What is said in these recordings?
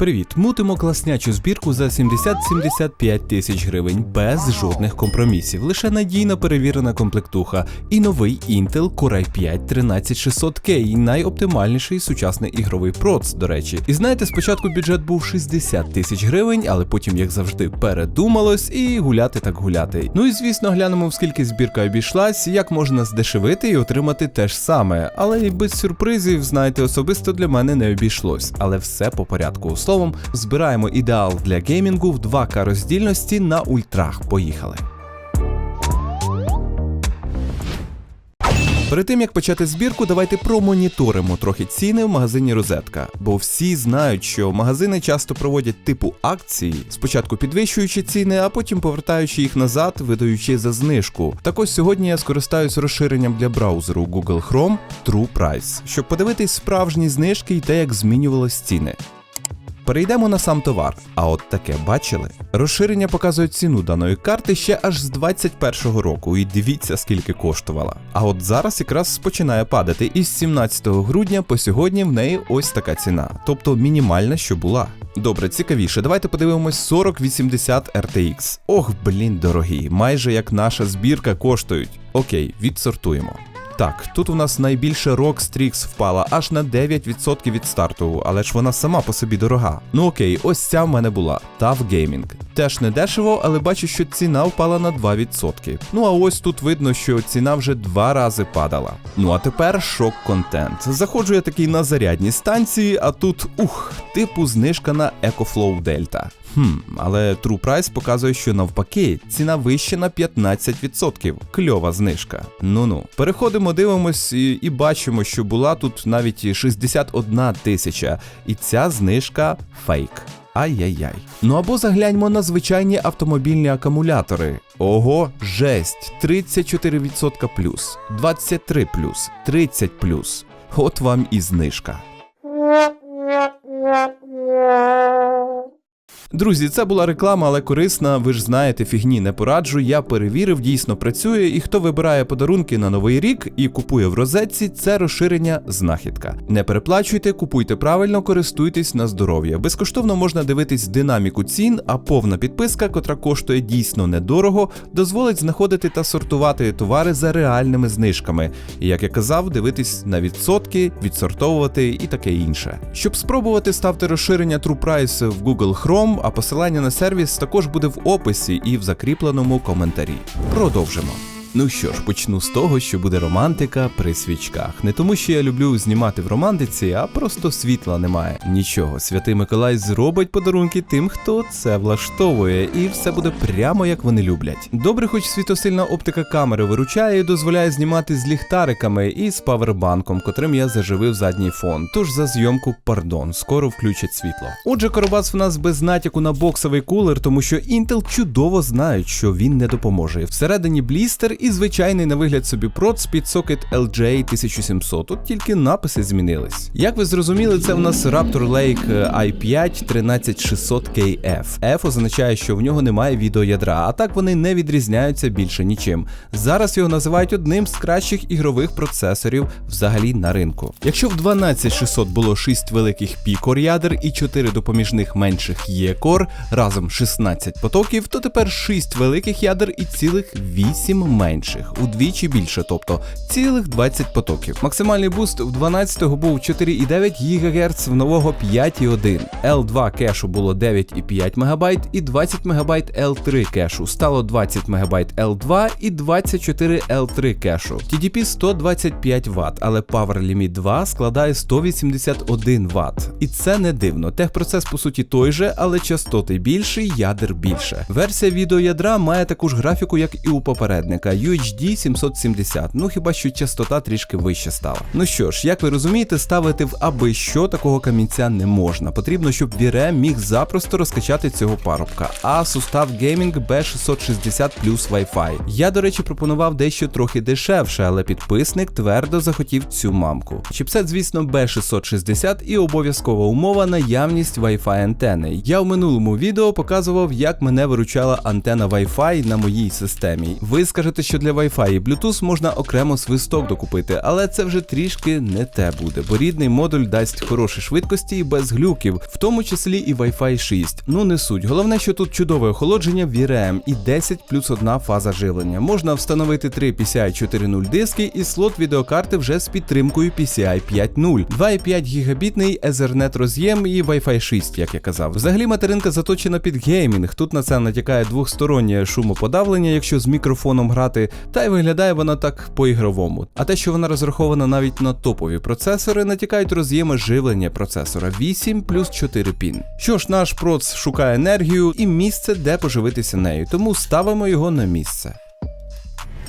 Привіт, мутимо класнячу збірку за 70-75 тисяч гривень без жодних компромісів. Лише надійна перевірена комплектуха і новий Intel Core i 5 13600K, найоптимальніший сучасний ігровий проц, до речі. І знаєте, спочатку бюджет був 60 тисяч гривень, але потім, як завжди, передумалось і гуляти так гуляти. Ну і звісно, глянемо, в скільки збірка обійшлась, як можна здешевити і отримати те ж саме. Але і без сюрпризів, знаєте, особисто для мене не обійшлось. Але все по порядку. Словом, збираємо ідеал для геймінгу в 2К роздільності на ультрах. Поїхали. Перед тим як почати збірку, давайте промоніторимо трохи ціни в магазині Розетка, бо всі знають, що магазини часто проводять типу акції, спочатку підвищуючи ціни, а потім повертаючи їх назад, видаючи за знижку. Так ось сьогодні я скористаюсь розширенням для браузеру Google Chrome True Price, щоб подивитись справжні знижки і те, як змінювалися ціни. Перейдемо на сам товар. А от таке бачили? Розширення показує ціну даної карти ще аж з 21-го року, і дивіться, скільки коштувала. А от зараз якраз починає падати, і з 17 грудня по сьогодні в неї ось така ціна, тобто мінімальна, що була. Добре, цікавіше, давайте подивимось 4080 RTX. Ох, блін, дорогі, майже як наша збірка коштують. Окей, відсортуємо. Так, тут у нас найбільше Rock Strix впала аж на 9% від старту, але ж вона сама по собі дорога. Ну окей, ось ця в мене була Tough Gaming. Теж не дешево, але бачу, що ціна впала на 2%. Ну а ось тут видно, що ціна вже два рази падала. Ну а тепер шок контент. Заходжу я такий на зарядні станції, а тут ух, типу знижка на EcoFlow Delta. Хм, але True Price показує, що навпаки, ціна вища на 15%. Кльова знижка. Ну-ну. Переходимо, дивимось і, і бачимо, що була тут навіть 61 тисяча, і ця знижка фейк. Ай-яй-яй. Ну або загляньмо на звичайні автомобільні акумулятори. Ого, жесть, 34% плюс, 23 плюс, 30 плюс. От вам і знижка. Друзі, це була реклама, але корисна. Ви ж знаєте, фігні не пораджу. Я перевірив, дійсно працює. І хто вибирає подарунки на новий рік і купує в розетці, це розширення знахідка. Не переплачуйте, купуйте правильно, користуйтесь на здоров'я. Безкоштовно можна дивитись динаміку цін, а повна підписка, котра коштує дійсно недорого, дозволить знаходити та сортувати товари за реальними знижками. І як я казав, дивитись на відсотки, відсортовувати і таке інше. Щоб спробувати ставте розширення True Price в Google Chrome а посилання на сервіс також буде в описі і в закріпленому коментарі. Продовжимо. Ну що ж, почну з того, що буде романтика при свічках. Не тому, що я люблю знімати в романтиці, а просто світла немає. Нічого, святий Миколай зробить подарунки тим, хто це влаштовує, і все буде прямо як вони люблять. Добре, хоч світосильна оптика камери виручає і дозволяє знімати з ліхтариками і з павербанком, котрим я заживив задній фон. Тож за зйомку, пардон, скоро включать світло. Отже, Коробас в нас без натяку на боксовий кулер, тому що Intel чудово знають, що він не допоможе. Всередині блістер і звичайний на вигляд собі проц під сокет LJ 1700. Тут тільки написи змінились. Як ви зрозуміли, це в нас Raptor Lake i5 13600KF. F означає, що в нього немає відеоядра, а так вони не відрізняються більше нічим. Зараз його називають одним з кращих ігрових процесорів взагалі на ринку. Якщо в 12600 було 6 великих P-Core ядер і 4 допоміжних менших E-Core, разом 16 потоків, то тепер 6 великих ядер і цілих 8 менших, удвічі більше, тобто цілих 20 потоків. Максимальний буст в 12-го був 4,9 ГГц, в нового 5,1. L2 кешу було 9,5 МБ і 20 МБ L3 кешу. Стало 20 МБ L2 і 24 L3 кешу. TDP 125 Вт, але Power Limit 2 складає 181 Вт. І це не дивно. Техпроцес по суті той же, але частоти більший, ядер більше. Версія відеоядра має таку ж графіку, як і у попередника UHD 770. Ну хіба що частота трішки вище стала. Ну що ж, як ви розумієте, ставити в аби що такого камінця не можна. Потрібно, щоб VRM міг запросто розкачати цього парубка. А сустав Gaming B660 плюс Wi-Fi. Я, до речі, пропонував дещо трохи дешевше, але підписник твердо захотів цю мамку. Чіпсет, звісно, B660 і обов'язкова умова наявність Wi-Fi антени. Я в минулому відео показував, як мене виручала антена Wi-Fi на моїй системі. Ви скажете, що для Wi-Fi і Bluetooth можна окремо свисток докупити, але це вже трішки не те буде, бо рідний модуль дасть хороші швидкості і без глюків, в тому числі і Wi-Fi 6. Ну не суть. Головне, що тут чудове охолодження VRM і 10 плюс 1 фаза живлення. Можна встановити 3 PCI 4.0 диски і слот відеокарти вже з підтримкою PCI 5.0, 2,5 гігабітний Ethernet роз'єм і Wi-Fi 6, як я казав. Взагалі материнка заточена під геймінг. Тут на це натякає двохстороннє шумоподавлення, якщо з мікрофоном грати, та й виглядає вона так по-ігровому. А те, що вона розрахована навіть на топові процесори, натякають роз'єми живлення процесора 8 плюс 4 пін. Що ж, наш проц шукає енергію і місце, де поживитися нею, тому ставимо його на місце.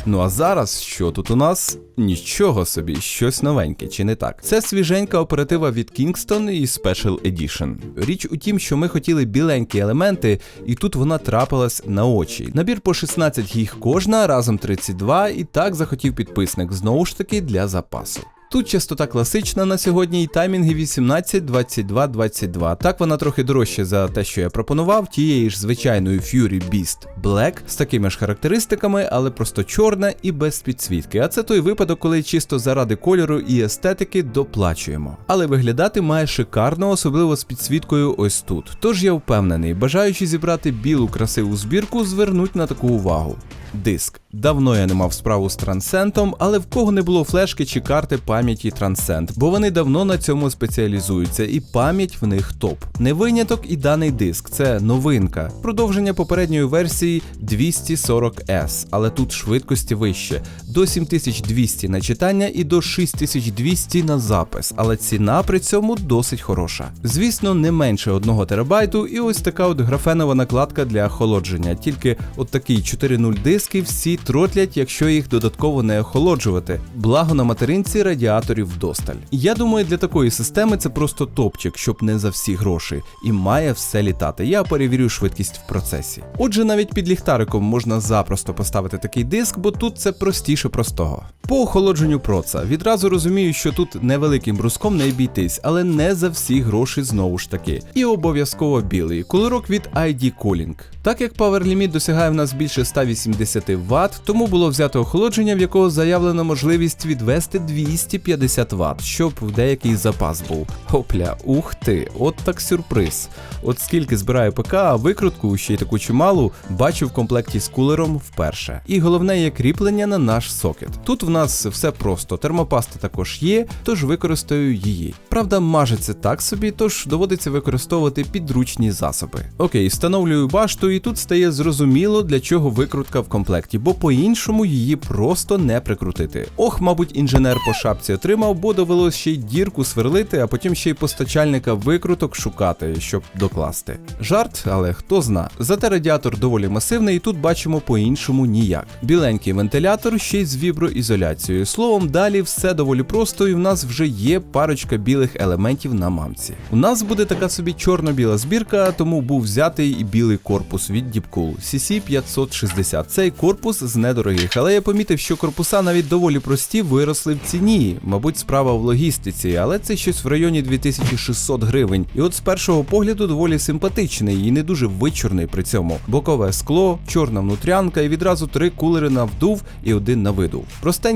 Ну а зараз що тут у нас? Нічого собі, щось новеньке, чи не так? Це свіженька оператива від Kingston і Special Edition. Річ у тім, що ми хотіли біленькі елементи, і тут вона трапилась на очі. Набір по 16 гіг кожна, разом 32, і так захотів підписник, знову ж таки для запасу. Тут частота класична на сьогодні і таймінги 18, 22, 22. Так вона трохи дорожча за те, що я пропонував, тієї ж звичайної Fury Beast Black з такими ж характеристиками, але просто чорна і без підсвітки. А це той випадок, коли чисто заради кольору і естетики доплачуємо. Але виглядати має шикарно, особливо з підсвіткою ось тут. Тож я впевнений, бажаючи зібрати білу красиву збірку, звернуть на таку увагу. Диск. Давно я не мав справу з трансцентом, але в кого не було флешки чи карти пам'яті Transcend, бо вони давно на цьому спеціалізуються, і пам'ять в них топ. Не виняток і даний диск, це новинка, продовження попередньої версії 240S, але тут швидкості вище до 7200 на читання і до 6200 на запис, але ціна при цьому досить хороша. Звісно, не менше 1 терабайту, і ось така от графенова накладка для охолодження, тільки от такий 4.0 диски всі тротлять, якщо їх додатково не охолоджувати. Благо на материнці радіаторів вдосталь. Я думаю, для такої системи це просто топчик, щоб не за всі гроші, і має все літати. Я перевірю швидкість в процесі. Отже, навіть під ліхтариком можна запросто поставити такий диск, бо тут це простіше простого. По охолодженню проца відразу розумію, що тут невеликим бруском не обійтись, але не за всі гроші знову ж таки. І обов'язково білий кулерок від ID Cooling. Так як Power Limit досягає в нас більше 180 Вт, тому було взято охолодження, в якого заявлено можливість відвести 250 Вт, щоб в деякий запас був. Хопля, ух ти, от так сюрприз. От скільки збираю ПК, а викрутку, ще й таку чималу, бачу в комплекті з кулером вперше. І головне є кріплення на наш сокет. Тут в нас все просто, термопаста також є, тож використаю її. Правда, мажеться так собі, тож доводиться використовувати підручні засоби. Окей, встановлюю башту, і тут стає зрозуміло, для чого викрутка в комплекті, бо по-іншому її просто не прикрутити. Ох, мабуть, інженер по шапці отримав, бо довелось ще й дірку сверлити, а потім ще й постачальника викруток шукати, щоб докласти. Жарт, але хто зна. Зате радіатор доволі масивний, і тут бачимо по-іншому ніяк. Біленький вентилятор ще й з віброізоляцією. Словом, далі все доволі просто, і в нас вже є парочка білих елементів на мамці. У нас буде така собі чорно-біла збірка, тому був взятий і білий корпус від Deepcool CC560. Цей корпус з недорогих, але я помітив, що корпуса навіть доволі прості виросли в ціні. Мабуть, справа в логістиці, але це щось в районі 2600 гривень. І от з першого погляду доволі симпатичний і не дуже вичорний при цьому. Бокове скло, чорна внутрянка і відразу три кулери на вдув і один на видув.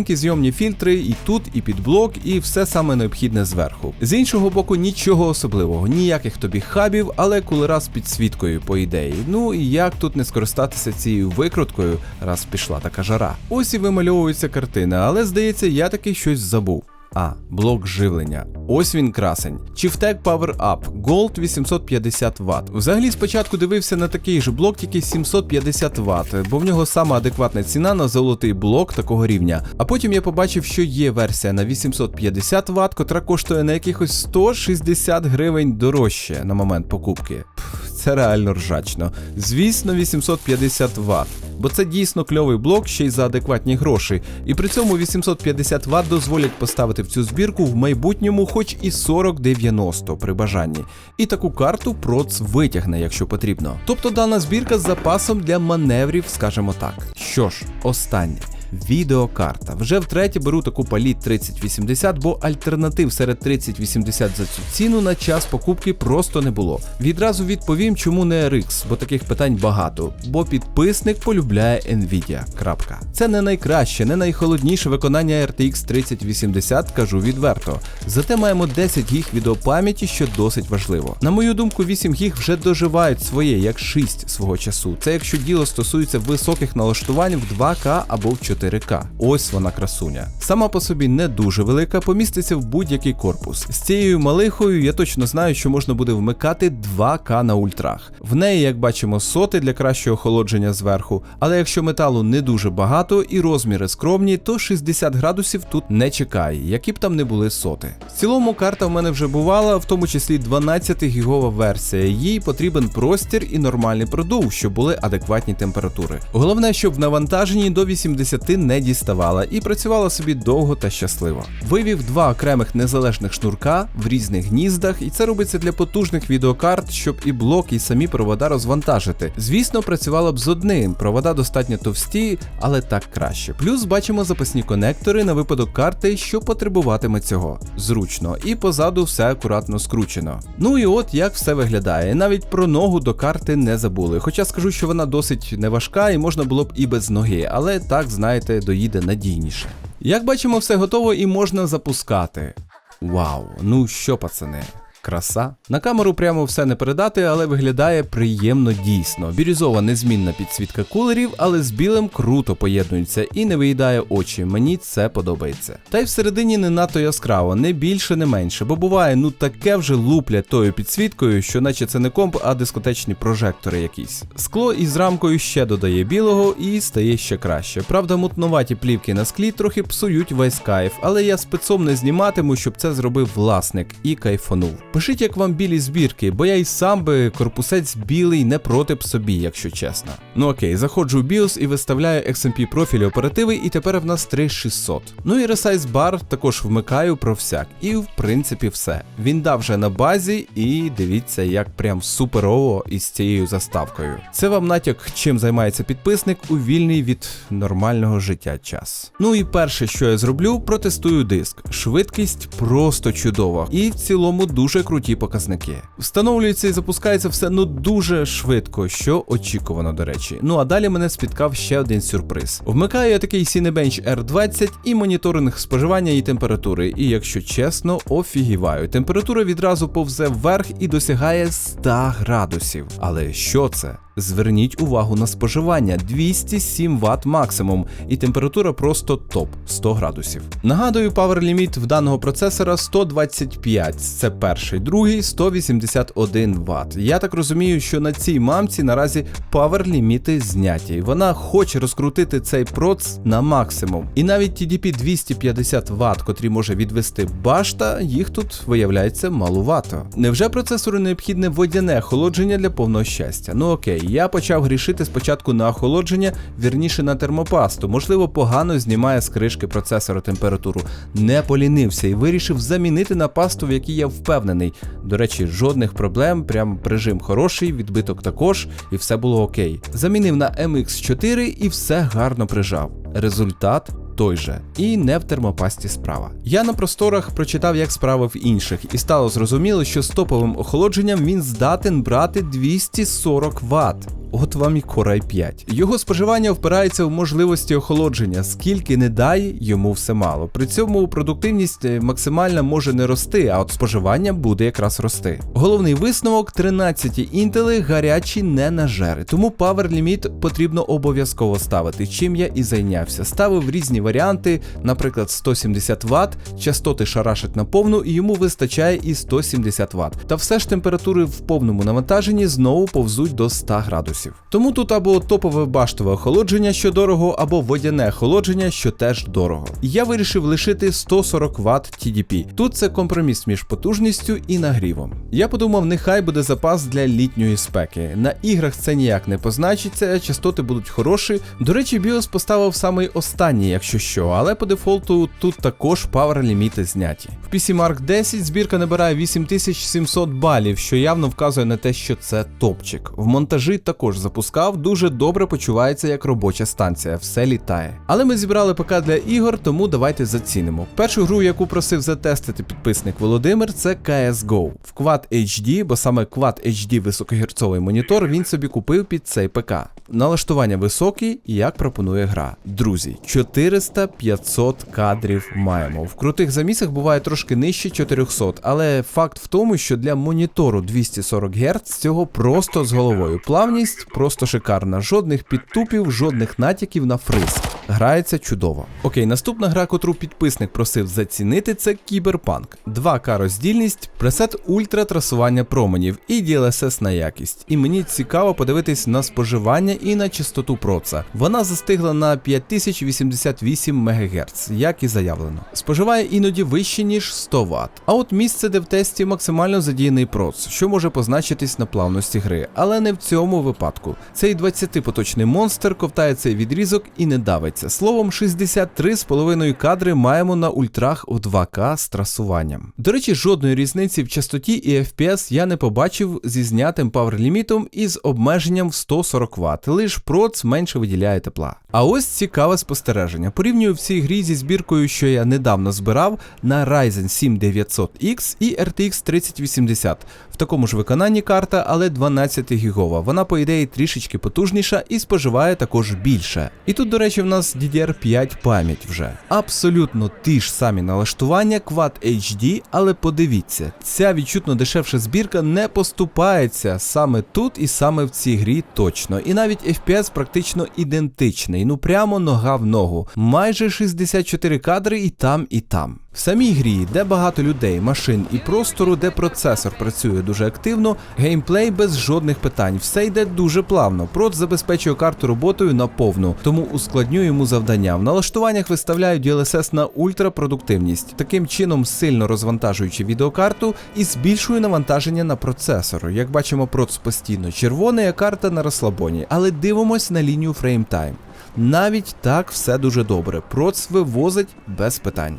Простенькі зйомні фільтри і тут, і під блок, і все саме необхідне зверху. З іншого боку, нічого особливого, ніяких тобі хабів, але кулера з підсвіткою, по ідеї. Ну і як тут не скористатися цією викруткою, раз пішла така жара. Ось і вимальовується картина, але здається, я таки щось забув. А, блок живлення. Ось він красень. Chieftec Power Up Gold 850 Вт. Взагалі спочатку дивився на такий же блок, тільки 750 Вт, бо в нього сама адекватна ціна на золотий блок такого рівня. А потім я побачив, що є версія на 850 Вт, котра коштує на якихось 160 гривень дорожче на момент покупки. Пф, це реально ржачно. Звісно, 850 Вт. Бо це дійсно кльовий блок ще й за адекватні гроші. І при цьому 850 Вт дозволять поставити в цю збірку в майбутньому хоч і 4090 при бажанні. І таку карту проц витягне, якщо потрібно. Тобто дана збірка з запасом для маневрів, скажімо так. Що ж, останнє. Відеокарта. Вже втретє беру таку паліт 3080, бо альтернатив серед 3080 за цю ціну на час покупки просто не було. Відразу відповім, чому не RX, бо таких питань багато. Бо підписник полюбляє Nvidia. Крапка. Це не найкраще, не найхолодніше виконання RTX 3080, кажу відверто. Зате маємо 10 гіг відеопам'яті, що досить важливо. На мою думку, 8 гіг вже доживають своє, як 6 свого часу. Це якщо діло стосується високих налаштувань в 2К або в 4К. Ось вона красуня. Сама по собі не дуже велика, поміститься в будь-який корпус. З цією малихою я точно знаю, що можна буде вмикати 2К на ультрах. В неї, як бачимо, соти для кращого охолодження зверху, але якщо металу не дуже багато і розміри скромні, то 60 градусів тут не чекає, які б там не були соти. В цілому карта в мене вже бувала, в тому числі 12 гігова версія. Їй потрібен простір і нормальний продув, щоб були адекватні температури. Головне, щоб в навантаженні до 80 не діставала і працювала собі довго та щасливо. Вивів два окремих незалежних шнурка в різних гніздах, і це робиться для потужних відеокарт, щоб і блок, і самі провода розвантажити. Звісно, працювала б з одним. Провода достатньо товсті, але так краще. Плюс бачимо запасні конектори на випадок карти, що потребуватиме цього. Зручно, і позаду все акуратно скручено. Ну і от як все виглядає. Навіть про ногу до карти не забули. Хоча скажу, що вона досить неважка і можна було б і без ноги, але так, знаєте, доїде надійніше. Як бачимо, все готово і можна запускати. Вау, ну що, пацани? Краса. На камеру прямо все не передати, але виглядає приємно дійсно. Бірюзова незмінна підсвітка кулерів, але з білим круто поєднується і не виїдає очі. Мені це подобається. Та й всередині не надто яскраво, не більше, не менше, бо буває, ну таке вже луплять тою підсвіткою, що наче це не комп, а дискотечні прожектори якісь. Скло із рамкою ще додає білого і стає ще краще. Правда, мутнуваті плівки на склі трохи псують весь кайф, але я спецом не зніматиму, щоб це зробив власник і кайфанув. Пишіть, як вам білі збірки, бо я й сам би корпусець білий не проти б собі, якщо чесно. Ну окей, заходжу в BIOS і виставляю XMP профілі оперативи, і тепер в нас 3600. Ну і Resize Bar також вмикаю про всяк. І в принципі все. Він дав вже на базі, і дивіться, як прям суперово із цією заставкою. Це вам натяк, чим займається підписник у вільний від нормального життя час. Ну і перше, що я зроблю, протестую диск. Швидкість просто чудова. І в цілому дуже круті показники. Встановлюється і запускається все ну дуже швидко, що очікувано, до речі. Ну а далі мене спіткав ще один сюрприз. Вмикаю я такий Cinebench R20 і моніторинг споживання і температури. І якщо чесно, офігіваю. Температура відразу повзе вверх і досягає 100 градусів. Але що це? Зверніть увагу на споживання 207 Вт максимум, і температура просто топ 100 градусів. Нагадую, power ліміт в даного процесора 125, це перший, другий 181 Вт. Я так розумію, що на цій мамці наразі power ліміти зняті. Вона хоче розкрутити цей проц на максимум. І навіть TDP 250 Вт, котрі може відвести башта, їх тут виявляється малувато. Невже процесору необхідне водяне охолодження для повного щастя? Ну окей я почав грішити спочатку на охолодження, вірніше на термопасту. Можливо, погано знімає з кришки процесора температуру. Не полінився і вирішив замінити на пасту, в якій я впевнений. До речі, жодних проблем, прям режим хороший, відбиток також, і все було окей. Замінив на MX4 і все гарно прижав. Результат той же, і не в термопасті справа. Я на просторах прочитав, як справи в інших, і стало зрозуміло, що з топовим охолодженням він здатен брати 240 Вт. От вам і Core i5. Його споживання впирається в можливості охолодження, скільки не дай, йому все мало. При цьому продуктивність максимальна може не рости, а от споживання буде якраз рости. Головний висновок: 13 інтели гарячі не нажери, тому Power Limit потрібно обов'язково ставити, чим я і зайнявся. Ставив різні варіанти, наприклад, 170 Вт, частоти шарашить на повну, і йому вистачає і 170 Вт. Та все ж температури в повному навантаженні знову повзуть до 100 градусів. Тому тут або топове баштове охолодження, що дорого, або водяне охолодження, що теж дорого. Я вирішив лишити 140 Вт TDP. Тут це компроміс між потужністю і нагрівом. Я подумав, нехай буде запас для літньої спеки. На іграх це ніяк не позначиться, частоти будуть хороші. До речі, BIOS поставив самий останній, якщо що, але по дефолту тут також павер ліміти зняті. В PC Mark 10 збірка набирає 8700 балів, що явно вказує на те, що це топчик. В монтажі також також запускав, дуже добре почувається як робоча станція, все літає. Але ми зібрали ПК для ігор, тому давайте зацінимо. Першу гру, яку просив затестити підписник Володимир, це CSGO. В Quad HD, бо саме Quad HD високогерцовий монітор він собі купив під цей ПК. Налаштування високі, як пропонує гра. Друзі, 400-500 кадрів маємо. В крутих замісах буває трошки нижче 400, але факт в тому, що для монітору 240 Гц цього просто з головою. Плавність просто шикарна. Жодних підтупів, жодних натяків на фриз. Грається чудово. Окей, наступна гра, котру підписник просив зацінити, це Кіберпанк. 2К роздільність, пресет ультра трасування променів і DLSS на якість. І мені цікаво подивитись на споживання і на частоту проца. Вона застигла на 5088 МГц, як і заявлено. Споживає іноді вище, ніж 100 Вт. А от місце, де в тесті максимально задіяний проц, що може позначитись на плавності гри, але не в цьому випадку. Цей 20-поточний монстр ковтає цей відрізок і не давиться. Словом, 63,5 кадри маємо на ультрах у 2К з трасуванням. До речі, жодної різниці в частоті і FPS я не побачив зі знятим паверлімітом і з обмеженням в 140 Вт, лиш проц менше виділяє тепла. А ось цікаве спостереження. Порівнюю в цій грі зі збіркою, що я недавно збирав на Ryzen 7 900X і RTX 3080. В такому ж виконанні карта, але 12 гігова. Вона, по ідеї, трішечки потужніша і споживає також більше. І тут, до речі, в нас DDR5 пам'ять вже. Абсолютно ті ж самі налаштування Quad HD, але подивіться, ця відчутно дешевша збірка не поступається саме тут і саме в цій грі точно. І навіть FPS практично ідентичний, ну прямо нога в ногу. Майже 64 кадри і там, і там. В самій грі, де багато людей, машин і простору, де процесор працює дуже активно, геймплей без жодних питань, все йде дуже плавно. Проц забезпечує карту роботою на повну, тому ускладнює йому завдання. В налаштуваннях виставляю DLSS на ультрапродуктивність, таким чином сильно розвантажуючи відеокарту і збільшує навантаження на процесор. Як бачимо, проц постійно червоний, а карта на розслабоні, але дивимось на лінію фреймтайм. Навіть так все дуже добре. Проц вивозить без питань.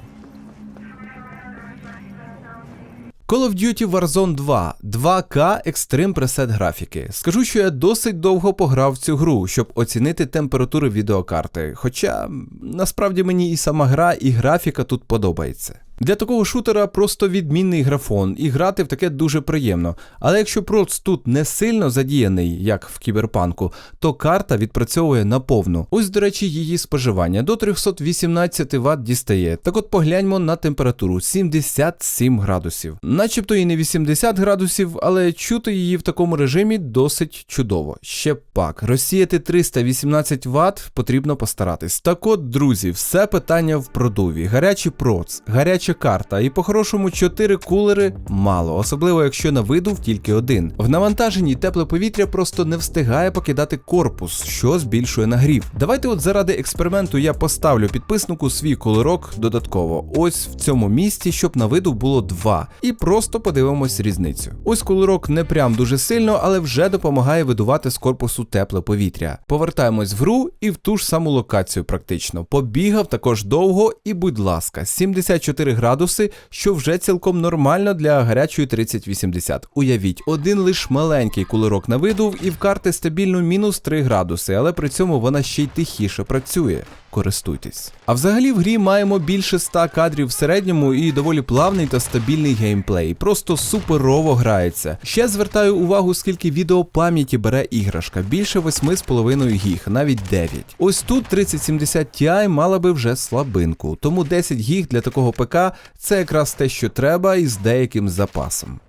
Call of Duty Warzone 2 2К Extreme Preset графіки. Скажу, що я досить довго пограв в цю гру, щоб оцінити температуру відеокарти. Хоча насправді мені і сама гра, і графіка тут подобається. Для такого шутера просто відмінний графон, і грати в таке дуже приємно. Але якщо проц тут не сильно задіяний, як в кіберпанку, то карта відпрацьовує наповну. Ось, до речі, її споживання до 318 Вт дістає. Так от погляньмо на температуру 77 градусів. Начебто і не 80 градусів, але чути її в такому режимі досить чудово. Ще пак, розсіяти 318 Вт потрібно постаратись. Так от, друзі, все питання в продуві. Гарячий проц, гарячий карта, і по-хорошому 4 кулери мало, особливо якщо на видув тільки один. В навантаженні тепле повітря просто не встигає покидати корпус, що збільшує нагрів. Давайте, от заради експерименту, я поставлю підписнику свій кулерок додатково. Ось в цьому місці, щоб на виду було 2. І просто подивимось різницю. Ось кулерок не прям дуже сильно, але вже допомагає видувати з корпусу тепле повітря. Повертаємось в гру і в ту ж саму локацію практично. Побігав також довго і, будь ласка, 74 градуси, що вже цілком нормально для гарячої 3080. Уявіть, один лиш маленький кулерок на виду, і в карти стабільно мінус 3 градуси, але при цьому вона ще й тихіше працює. Користуйтесь. А взагалі в грі маємо більше 100 кадрів в середньому і доволі плавний та стабільний геймплей. Просто суперово грається. Ще звертаю увагу, скільки відео пам'яті бере іграшка. Більше 8,5 гіг, навіть 9. Ось тут 3070 Ti мала би вже слабинку, тому 10 гіг для такого ПК це якраз те, що треба, і з деяким запасом.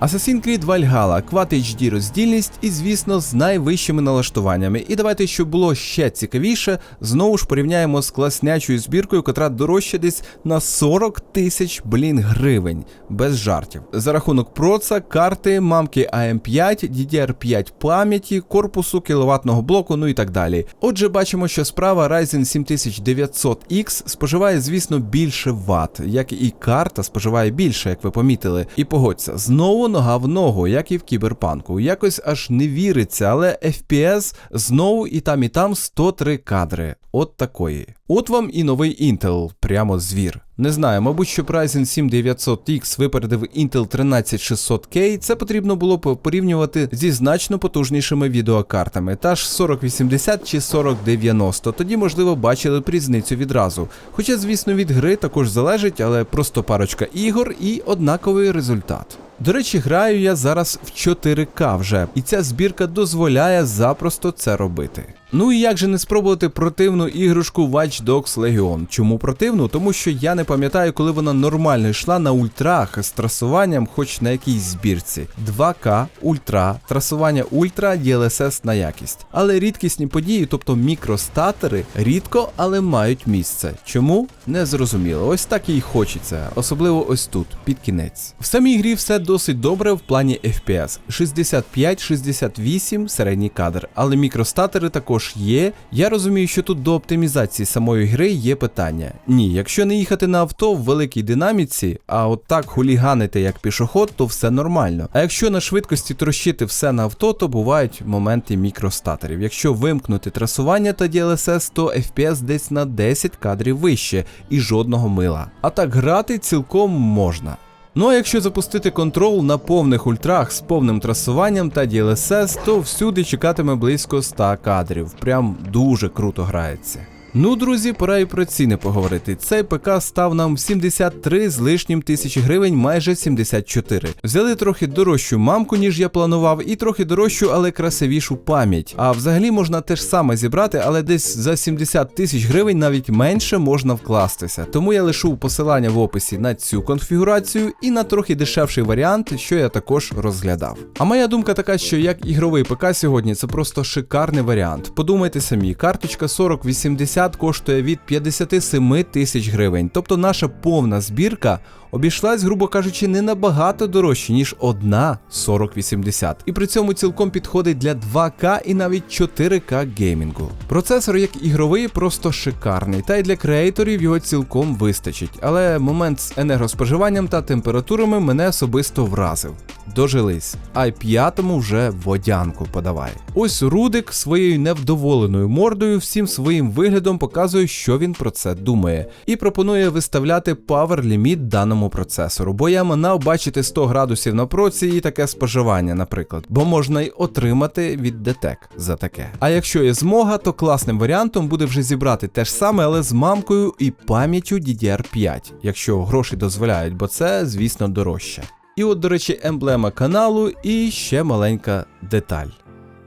Assassin's Creed Valhalla, Quad HD роздільність і, звісно, з найвищими налаштуваннями. І давайте, щоб було ще цікавіше, знову ж порівняємо з класнячою збіркою, котра дорожча десь на 40 тисяч блін гривень, без жартів. За рахунок проца, карти, мамки AM5, DDR5 пам'яті, корпусу, кіловатного блоку, ну і так далі. Отже, бачимо, що справа Ryzen 7900X споживає, звісно, більше ватт, як і карта споживає більше, як ви помітили. І погодься, знову нога в ногу, як і в кіберпанку. Якось аж не віриться, але FPS знову і там, і там 103 кадри. От такої. От вам і новий Intel, прямо звір. Не знаю, мабуть, що Ryzen 7 900X випередив Intel 13600K, це потрібно було б порівнювати зі значно потужнішими відеокартами, та ж 4080 чи 4090, тоді, можливо, бачили б різницю відразу. Хоча, звісно, від гри також залежить, але просто парочка ігор і однаковий результат. До речі, граю я зараз в 4К вже, і ця збірка дозволяє запросто це робити. Ну і як же не спробувати противну іграшку Watch Dogs Legion? Чому противну? Тому що я не пам'ятаю, коли вона нормально йшла на ультрах з трасуванням, хоч на якійсь збірці. 2К, ультра, трасування ультра, DLSS на якість. Але рідкісні події, тобто мікростатери, рідко, але мають місце. Чому? Не зрозуміло. Ось так і хочеться, особливо ось тут, під кінець. В самій грі все досить добре в плані FPS. 65-68 середній кадр, але мікростатери також є. Я розумію, що тут до оптимізації самої гри є питання. Ні, якщо не їхати на авто в великій динаміці, а от так хуліганити як пішоход, то все нормально. А якщо на швидкості трощити все на авто, то бувають моменти мікростатерів. Якщо вимкнути трасування та DLSS, то FPS десь на 10 кадрів вище і жодного мила. А так грати цілком можна. Ну а якщо запустити контрол на повних ультрах з повним трасуванням та DLSS, то всюди чекатиме близько 100 кадрів. Прям дуже круто грається. Ну, друзі, пора і про ціни поговорити. Цей ПК став нам 73 з лишнім тисячі гривень, майже 74. Взяли трохи дорожчу мамку, ніж я планував, і трохи дорожчу, але красивішу пам'ять. А взагалі можна те ж саме зібрати, але десь за 70 тисяч гривень навіть менше можна вкластися. Тому я лишу посилання в описі на цю конфігурацію і на трохи дешевший варіант, що я також розглядав. А моя думка така, що як ігровий ПК сьогодні це просто шикарний варіант. Подумайте самі, карточка 4080 коштує від 57 тисяч гривень. Тобто наша повна збірка обійшлась, грубо кажучи, не набагато дорожче, ніж одна 4080. І при цьому цілком підходить для 2К і навіть 4К геймінгу. Процесор як ігровий просто шикарний, та й для креаторів його цілком вистачить. Але момент з енергоспоживанням та температурами мене особисто вразив. Дожились, i5 вже водянку подавай. Ось Рудик своєю невдоволеною мордою всім своїм виглядом показує, що він про це думає, і пропонує виставляти power ліміт даному процесору, бо я манав бачити 100 градусів на проці і таке споживання, наприклад, бо можна й отримати від детек за таке. А якщо є змога, то класним варіантом буде вже зібрати те ж саме, але з мамкою і пам'яттю DDR5, якщо гроші дозволяють, бо це, звісно, дорожче. І от, до речі, емблема каналу і ще маленька деталь.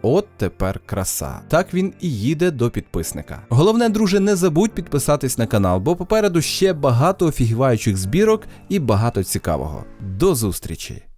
От тепер краса. Так він і їде до підписника. Головне, друже, не забудь підписатись на канал, бо попереду ще багато офігіваючих збірок і багато цікавого. До зустрічі!